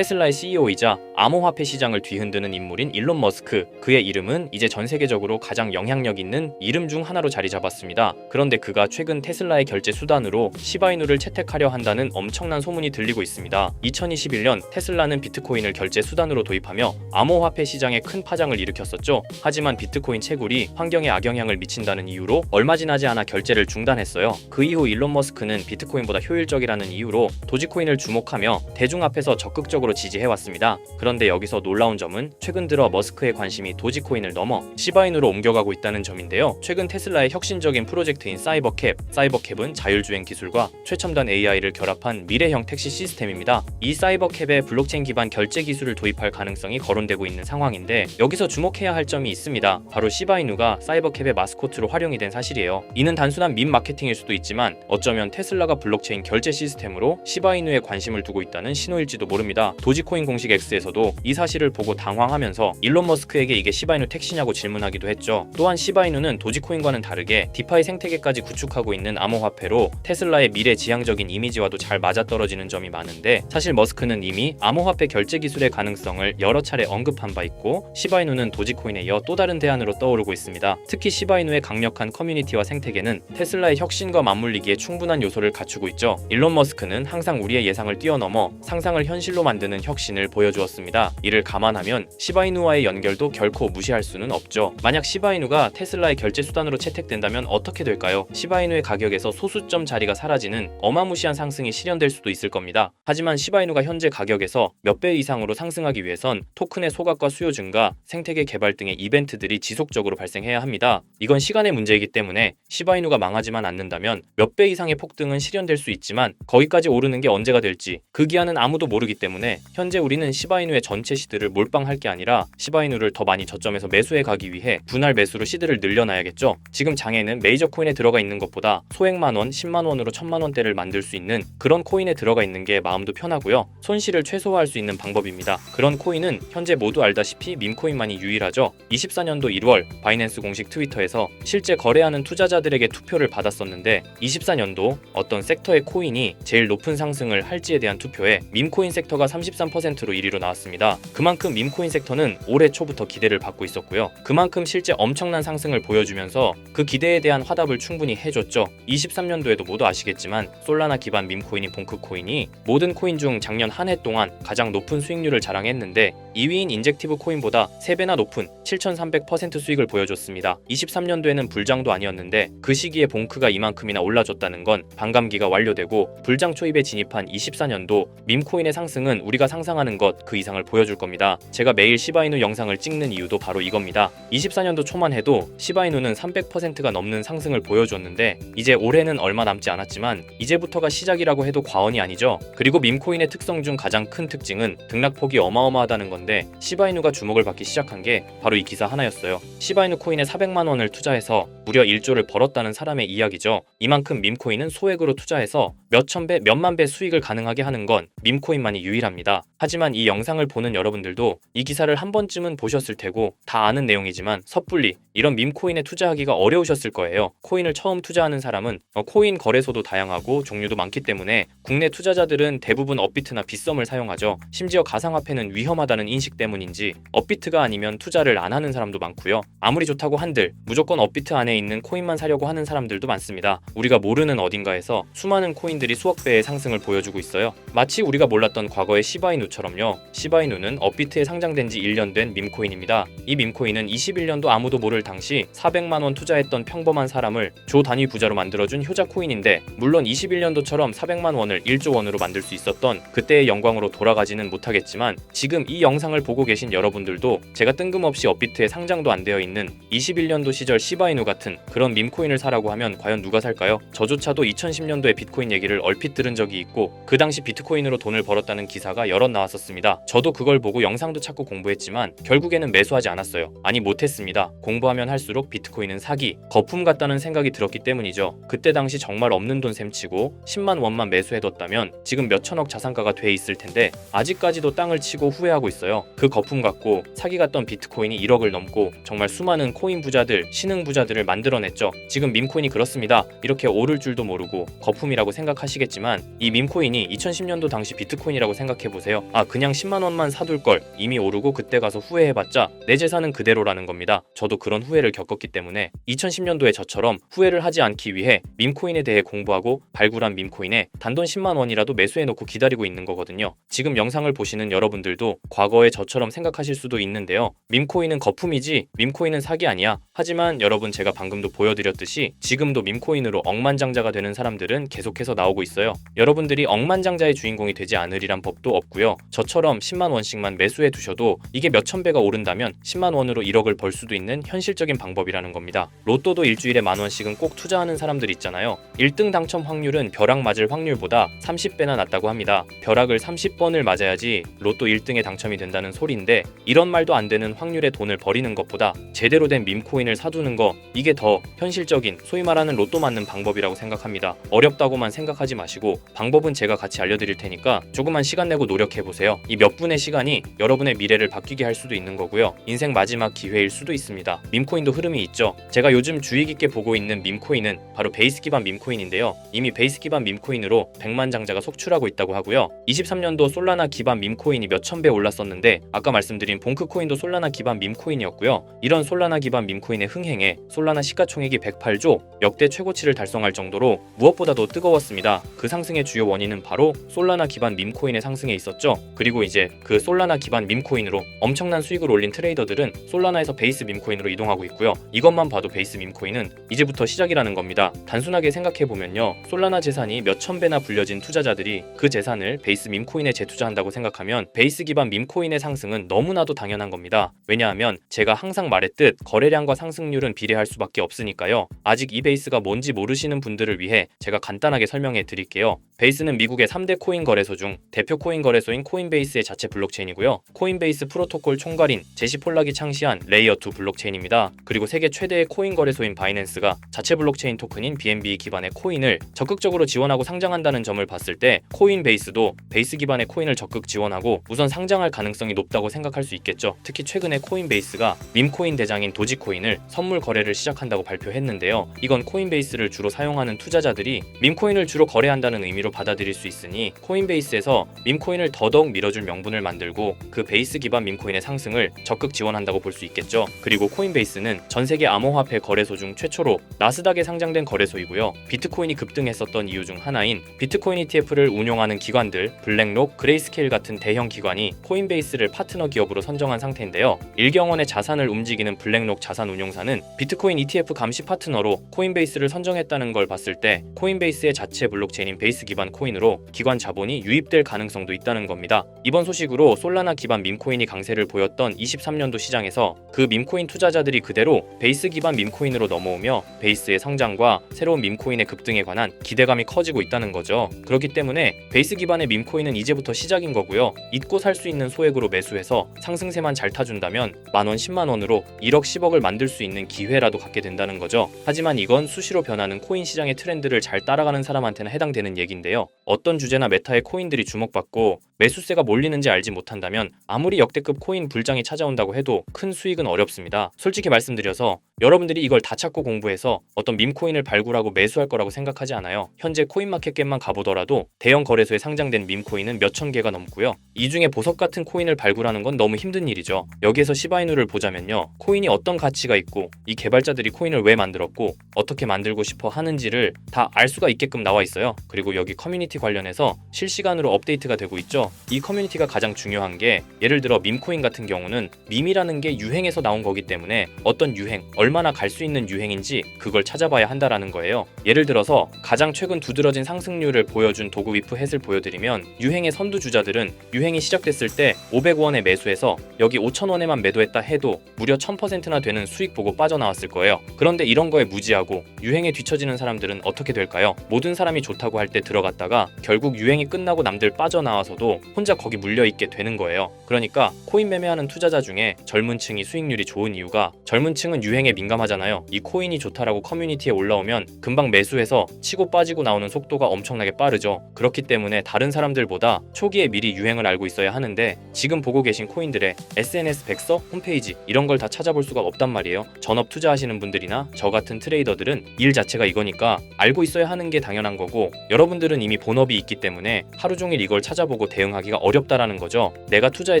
테슬라의 CEO이자 암호화폐 시장을 뒤흔드는 인물인 일론 머스크. 그의 이름은 이제 전 세계적으로 가장 영향력 있는 이름 중 하나로 자리 잡았습니다. 그런데 그가 최근 테슬라의 결제 수단으로 시바이누를 채택하려 한다는 엄청난 소문이 들리고 있습니다. 2021년 테슬라는 비트코인을 결제 수단으로 도입하며 암호화폐 시장에 큰 파장을 일으켰었죠. 하지만 비트코인 채굴이 환경에 악영향을 미친다는 이유로 얼마 지나지 않아 결제를 중단했어요. 그 이후 일론 머스크는 비트코인보다 효율적이라는 이유로 도지코인을 주목하며 대중 앞에서 적극적으로 지지해왔습니다. 그런데 여기서 놀라운 점은 최근 들어 머스크의 관심이 도지코인을 넘어 시바인으로 옮겨가고 있다는 점인데요. 최근 테슬라의 혁신적인 프로젝트인 사이버캡, 사이버캡은 자율주행 기술과 최첨단 AI를 결합한 미래형 택시 시스템입니다. 이 사이버캡에 블록체인 기반 결제 기술을 도입할 가능성이 거론되고 있는 상황인데 여기서 주목해야 할 점이 있습니다. 바로 시바이누가 사이버캡의 마스코트로 활용이 된 사실이에요. 이는 단순한 밈 마케팅일 수도 있지만 어쩌면 테슬라가 블록체인 결제 시스템으로 시바이누에 관심을 두고 있다는 신호일지도 모릅니다. 도지코인 공식 X에서도 이 사실을 보고 당황하면서 일론 머스크에게 이게 시바이누 택시냐고 질문하기도 했죠. 또한 시바이누는 도지코인과는 다르게 디파이 생태계까지 구축하고 있는 암호화폐로 테슬라의 미래 지향적인 이미지와도 잘 맞아떨어지는 점이 많은데 사실 머스크는 이미 암호화폐 결제 기술의 가능성을 여러 차례 언급한 바 있고 시바이누는 도지코인에 이어 또 다른 대안으로 떠오르고 있습니다. 특히 시바이누의 강력한 커뮤니티와 생태계는 테슬라의 혁신과 맞물리기에 충분한 요소를 갖추고 있죠. 일론 머스크는 항상 우리의 예상을 뛰어넘어 상상을 현실로 만 드는 혁신을 보여주었습니다. 이를 감안하면 시바이누와의 연결도 결코 무시할 수는 없죠. 만약 시바이누가 테슬라의 결제 수단으로 채택된다면 어떻게 될까요? 시바이누의 가격에서 소수점 자리가 사라지는 어마무시한 상승이 실현될 수도 있을 겁니다. 하지만 시바이누가 현재 가격에서 몇 배 이상으로 상승하기 위해선 토큰의 소각과 수요 증가, 생태계 개발 등의 이벤트들이 지속적으로 발생해야 합니다. 이건 시간의 문제이기 때문에 시바이누가 망하지만 않는다면 몇 배 이상의 폭등은 실현될 수 있지만 거기까지 오르는 게 언제가 될지 그 기한은 아무도 모르기 때문에 현재 우리는 시바이누의 전체 시드를 몰빵할 게 아니라 시바이누를 더 많이 저점에서 매수해 가기 위해 분할 매수로 시드를 늘려놔야겠죠. 지금 장에는 메이저 코인에 들어가 있는 것보다 소액만 원, 10만 원으로 1000만 원대를 만들 수 있는 그런 코인에 들어가 있는 게 마음도 편하고요. 손실을 최소화할 수 있는 방법입니다. 그런 코인은 현재 모두 알다시피 밈코인만이 유일하죠. 24년도 1월 바이낸스 공식 트위터에서 실제 거래하는 투자자들에게 투표를 받았었는데 24년도 어떤 섹터의 코인이 제일 높은 상승을 할지에 대한 투표에 밈코인 섹터가 33%로 1위로 나왔습니다. 그만큼 밈코인 섹터는 올해 초부터 기대를 받고 있었고요. 그만큼 실제 엄청난 상승을 보여주면서 그 기대에 대한 화답을 충분히 해줬죠. 23년도에도 모두 아시겠지만 솔라나 기반 밈코인인 봉크코인이 모든 코인 중 작년 한 해 동안 가장 높은 수익률을 자랑했는데 2위인 인젝티브 코인보다 3배나 높은 7,300% 수익을 보여줬습니다. 23년도에는 불장도 아니었는데 그 시기에 봉크가 이만큼이나 올라줬다는 건 반감기가 완료되고 불장 초입에 진입한 24년도 밈코인의 상승은 우리가 상상하는 것 그 이상을 보여줄 겁니다. 제가 매일 시바이누 영상을 찍는 이유도 바로 이겁니다. 24년도 초만 해도 시바이누는 300%가 넘는 상승을 보여줬는데 이제 올해는 얼마 남지 않았지만 이제부터가 시작이라고 해도 과언이 아니죠. 그리고 밈코인의 특성 중 가장 큰 특징은 등락폭이 어마어마하다는 건데 시바이누가 주목을 받기 시작한 게 바로 이 기사 하나였어요. 시바이누 코인에 400만 원을 투자해서 무려 1조를 벌었다는 사람의 이야기죠. 이만큼 밈코인은 소액으로 투자해서 몇천 배, 몇만 배 수익을 가능하게 하는 건 밈코인만이 유일합니다. 하지만 이 영상을 보는 여러분들도 이 기사를 한 번쯤은 보셨을 테고 다 아는 내용이지만 섣불리 이런 밈코인에 투자하기가 어려우셨을 거예요. 코인을 처음 투자하는 사람은 어, 코인 거래소도 다양하고 종류도 많기 때문에 국내 투자자들은 대부분 업비트나 빗썸을 사용하죠. 심지어 가상화폐는 위험하다는 인식 때문인지 업비트가 아니면 투자를 안 하는 사람도 많고요. 아무리 좋다고 한들 무조건 업비트 안에 있는 코인만 사려고 하는 사람들도 많습니다. 우리가 모르는 어딘가에서 수많은 코인들이 수억 배의 상승을 보여주고 있어요. 마치 우리가 몰랐던 과거의 시바이누처럼요. 시바이누는 업비트에 상장된 지 1년 된 밈코인입니다. 이 밈코인은 21년도 아무도 모를 당시 400만 원 투자했던 평범한 사람을 조 단위 부자로 만들어준 효자 코인인데 물론 21년도처럼 400만 원을 1조 원으로 만들 수 있었던 그때의 영광으로 돌아가지는 못하겠지만 지금 이 영상을 보고 계신 여러분들도 제가 뜬금없이 업비트에 상장도 안 되어 있는 21년도 시절 시바이누 같은 그런 밈코인을 사라고 하면 과연 누가 살까요? 저조차도 2010년도에 비트코인 얘기를 얼핏 들은 적이 있고 그 당시 비트코인으로 돈을 벌었다는 기사 가 여럿 나왔었습니다. 저도 그걸 보고 영상도 찾고 공부했지만 결국에는 매수하지 않았어요. 아니 못했습니다. 공부하면 할수록 비트코인은 사기, 거품 같다는 생각이 들었기 때문이죠. 그때 당시 정말 없는 돈 셈치고 10만 원만 매수해뒀다면 지금 몇천억 자산가가 돼 있을 텐데 아직까지도 땅을 치고 후회하고 있어요. 그 거품 갖고 사기 같던 비트코인이 1억을 넘고 정말 수많은 코인 부자들, 신흥 부자들을 만들어냈죠. 지금 밈코인이 그렇습니다. 이렇게 오를 줄도 모르고 거품이라고 생각하시겠지만 이 밈코인이 2010년도 당시 비트코인이라고 생각해 생각해보세요. 아, 그냥 10만원만 사둘 걸 이미 오르고 그때 가서 후회해봤자 내 재산은 그대로라는 겁니다. 저도 그런 후회를 겪었기 때문에 2010년도에 저처럼 후회를 하지 않기 위해 밈코인에 대해 공부하고 발굴한 밈코인에 단돈 10만원이라도 매수해놓고 기다리고 있는 거거든요. 지금 영상을 보시는 여러분들도 과거에 저처럼 생각하실 수도 있는데요. 밈코인은 거품이지 밈코인은 사기 아니야. 하지만 여러분 제가 방금도 보여드렸듯이 지금도 밈코인으로 억만장자가 되는 사람들은 계속해서 나오고 있어요. 여러분들이 억만장자의 주인공이 되지 않으리란 법도 없고요. 저처럼 10만 원씩만 매수해 두셔도 이게 몇천 배가 오른다면 10만 원으로 1억을 벌 수도 있는 현실적인 방법이라는 겁니다. 로또도 일주일에 만 원씩은 꼭 투자하는 사람들 있잖아요. 1등 당첨 확률은 벼락 맞을 확률보다 30배나 낮다고 합니다. 벼락을 30번을 맞아야지 로또 1등에 당첨이 된다는 소리인데 이런 말도 안 되는 확률의 돈을 버리는 것보다 제대로 된 밈코인을 사두는 거 이게 더 현실적인 소위 말하는 로또 맞는 방법이라고 생각합니다. 어렵다고만 생각하지 마시고 방법은 제가 같이 알려드릴 테니까 조금만 시간 내고 노력해 보세요. 이 몇 분의 시간이 여러분의 미래를 바뀌게 할 수도 있는 거고요. 인생 마지막 기회일 수도 있습니다. 밈코인도 흐름이 있죠. 제가 요즘 주의 깊게 보고 있는 밈코인은 바로 베이스 기반 밈코인인데요. 이미 베이스 기반 밈코인으로 100만 장자가 속출하고 있다고 하고요. 23년도 솔라나 기반 밈코인이 몇천 배 올랐었는데 아까 말씀드린 봉크코인도 솔라나 기반 밈코인이었고요. 이런 솔라나 기반 밈코인 의 흥행에 솔라나 시가총액이 108조 역대 최고치를 달성할 정도로 무엇보다도 뜨거웠습니다. 그 상승의 주요 원인은 바로 솔라나 기반 밈코인의 상승에 있었죠. 그리고 이제 그 솔라나 기반 밈코인으로 엄청난 수익을 올린 트레이더들은 솔라나에서 베이스 밈코인으로 이동하고 있고요. 이것만 봐도 베이스 밈코인은 이제부터 시작이라는 겁니다. 단순하게 생각해 보면요. 솔라나 재산이 몇천 배나 불려진 투자자들이 그 재산을 베이스 밈코인에 재투자한다고 생각하면 베이스 기반 밈코인의 상승은 너무나도 당연한 겁니다. 왜냐하면 제가 항상 말했듯 거래량과 상승률은 비례할 수밖에 없으니까요. 아직 이 베이스가 뭔지 모르시는 분들을 위해 제가 간단하게 설명해 드릴게요. 베이스는 미국의 3대 코인 거래소 중 대표 코인 거래소인 코인베이스의 자체 블록체인이고요. 코인베이스 프로토콜 총괄인 제시 폴락이 창시한 레이어 2 블록체인입니다. 그리고 세계 최대의 코인 거래소인 바이낸스가 자체 블록체인 토큰인 BNB 기반의 코인을 적극적으로 지원하고 상장한다는 점을 봤을 때 코인베이스도 베이스 기반의 코인을 적극 지원하고 우선 상장할 가능성이 높다고 생각할 수 있겠죠. 특히 최근에 코인베이스가 밈코인 대장인 도지코인을 선물 거래를 시작한다고 발표했는데요. 이건 코인베이스를 주로 사용하는 투자자들이 밈코인을 주로 거래한다는 의미로 받아들일 수 있으니 코인베이스에서 밈코인을 더더욱 밀어줄 명분을 만들고 그 베이스 기반 밈코인의 상승을 적극 지원한다고 볼 수 있겠죠. 그리고 코인베이스는 전 세계 암호화폐 거래소 중 최초로 나스닥에 상장된 거래소이고요. 비트코인이 급등했었던 이유 중 하나인 비트코인 ETF를 운용하는 기관들 블랙록, 그레이스케일 같은 대형 기관이 코인베이스를 파트너 기업으로 선정한 상태인데요. 일경원의 자산을 움직이는 블랙록 자산 운용 사는 비트코인 ETF 감시 파트너로 코인베이스를 선정했다는 걸 봤을 때 코인베이스의 자체 블록체인인 베이스 기반 코인으로 기관 자본이 유입될 가능성도 있다는 겁니다. 이번 소식으로 솔라나 기반 밈코인이 강세를 보였던 23년도 시장에서 그 밈코인 투자자들이 그대로 베이스 기반 밈코인으로 넘어오며 베이스의 성장과 새로운 밈코인의 급등에 관한 기대감이 커지고 있다는 거죠. 그렇기 때문에 베이스 기반의 밈코인은 이제부터 시작인 거고요. 잊고 살 수 있는 소액으로 매수해서 상승세만 잘 타준다면 만원 10만 원으로 1억 10억을 만들 수 있는 기회라도 갖게 된다는 거죠. 하지만 이건 수시로 변하는 코인 시장의 트렌드를 잘 따라가는 사람한테는 해당되는 얘기인데요. 어떤 주제나 메타의 코인들이 주목받고 매수세가 몰리는지 알지 못한다면 아무리 역대급 코인 불장이 찾아온다고 해도 큰 수익은 어렵습니다. 솔직히 말씀드려서 여러분들이 이걸 다 찾고 공부해서 어떤 밈코인을 발굴하고 매수할 거라고 생각하지 않아요. 현재 코인마켓겟만 가보더라도 대형 거래소에 상장된 밈코인은 몇천 개가 넘고요. 이 중에 보석 같은 코인을 발굴하는 건 너무 힘든 일이죠. 여기에서 시바이누를 보자면요. 코인이 어떤 가치가 있고 이 개발자들이 코인을 왜 만들었고 어떻게 만들고 싶어 하는지를 다 알 수가 있게끔 나와 있어요. 그리고 여기 커뮤니티 관련해서 실시간으로 업데이트가 되고 있죠. 이 커뮤니티가 가장 중요한 게 예를 들어 밈코인 같은 경우는 밈이라는 게 유행에서 나온 거기 때문에 어떤 유행, 얼마나 갈 수 있는 유행인지 그걸 찾아봐야 한다라는 거예요. 예를 들어서 가장 최근 두드러진 상승률을 보여준 도구 위프 햇을 보여드리면 유행의 선두 주자들은 유행이 시작됐을 때 500원에 매수해서 여기 5,000원에만 매도했다 해도 무려 1000%나 되는 수익 보고 빠져나왔을 거예요. 그런데 이런 거에 무지하고 유행에 뒤처지는 사람들은 어떻게 될까요? 모든 사람이 좋다고 할 때 들어갔다가 결국 유행이 끝나고 남들 빠져나와서도 혼자 거기 물려 있게 되는 거예요. 그러니까 코인 매매하는 투자자 중에 젊은 층이 수익률이 좋은 이유가 젊은 층은 유행에 민감하잖아요. 이 코인이 좋다라고 커뮤니티에 올라오면 금방 매수해서 치고 빠지고 나오는 속도가 엄청나게 빠르죠. 그렇기 때문에 다른 사람들보다 초기에 미리 유행을 알고 있어야 하는데 지금 보고 계신 코인들의 SNS 백서, 홈페이지 이런 걸 다 찾아볼 수가 없단 말이에요. 전업 투자하시는 분들이나 저 같은 트레이더들은 일 자체가 이거니까 알고 있어야 하는 게 당연한 거고 여러분들은 이미 본업이 있기 때문에 하루 종일 이걸 찾아보고 대응 대응하기가 어렵다라는 거죠. 내가 투자에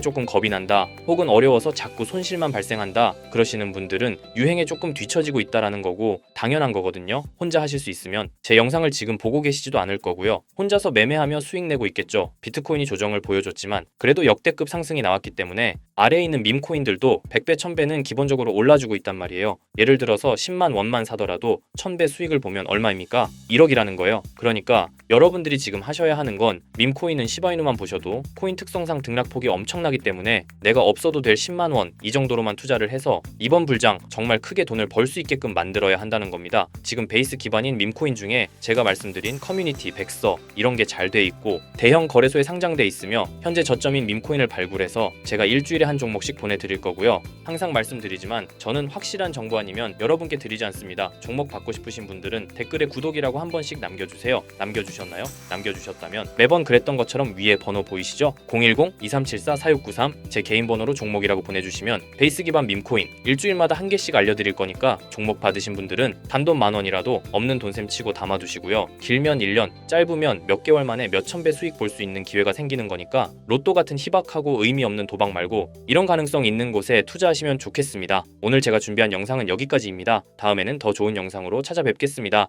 조금 겁이 난다, 혹은 어려워서 자꾸 손실만 발생한다 그러시는 분들은 유행에 조금 뒤처지고 있다라는 거고 당연한 거거든요. 혼자 하실 수 있으면 제 영상을 지금 보고 계시지도 않을 거고요. 혼자서 매매하며 수익 내고 있겠죠. 비트코인이 조정을 보여줬지만 그래도 역대급 상승이 나왔기 때문에 아래에 있는 밈코인들도 100배, 1000배는 기본적으로 올라주고 있단 말이에요. 예를 들어서 10만 원만 사더라도 1000배 수익을 보면 얼마입니까? 1억이라는 거예요. 그러니까 여러분들이 지금 하셔야 하는 건 밈코인은 시바이누만 보셔도 코인 특성상 등락폭이 엄청나기 때문에 내가 없어도 될 10만 원 이 정도로만 투자를 해서 이번 불장 정말 크게 돈을 벌 수 있게끔 만들어야 한다는 겁니다. 지금 베이스 기반인 밈코인 중에 제가 말씀드린 커뮤니티, 백서 이런 게 잘 돼 있고 대형 거래소에 상장돼 있으며 현재 저점인 밈코인을 발굴해서 제가 일주일에 한 종목씩 보내드릴 거고요. 항상 말씀드리지만 저는 확실한 정보 아니면 여러분께 드리지 않습니다. 종목 받고 싶으신 분들은 댓글에 구독이라고 한 번씩 남겨주세요. 남겨주셨나요? 남겨주셨다면 매번 그랬던 것처럼 위에 번호 보이시죠? 010-2374-4693 제 개인 번호로 종목이라고 보내주시면 베이스 기반 밈코인 일주일마다 한 개씩 알려드릴 거니까 종목 받으신 분들은 단돈 만 원이라도 없는 돈셈 치고 담아두시고요. 길면 1년, 짧으면 몇 개월 만에 몇천 배 수익 볼 수 있는 기회가 생기는 거니까 로또 같은 희박하고 의미 없는 도박 말고 이런 가능성 있는 곳에 투자하시면 좋겠습니다. 오늘 제가 준비한 영상은 여기까지입니다. 다음에는 더 좋은 영상으로 찾아뵙겠습니다.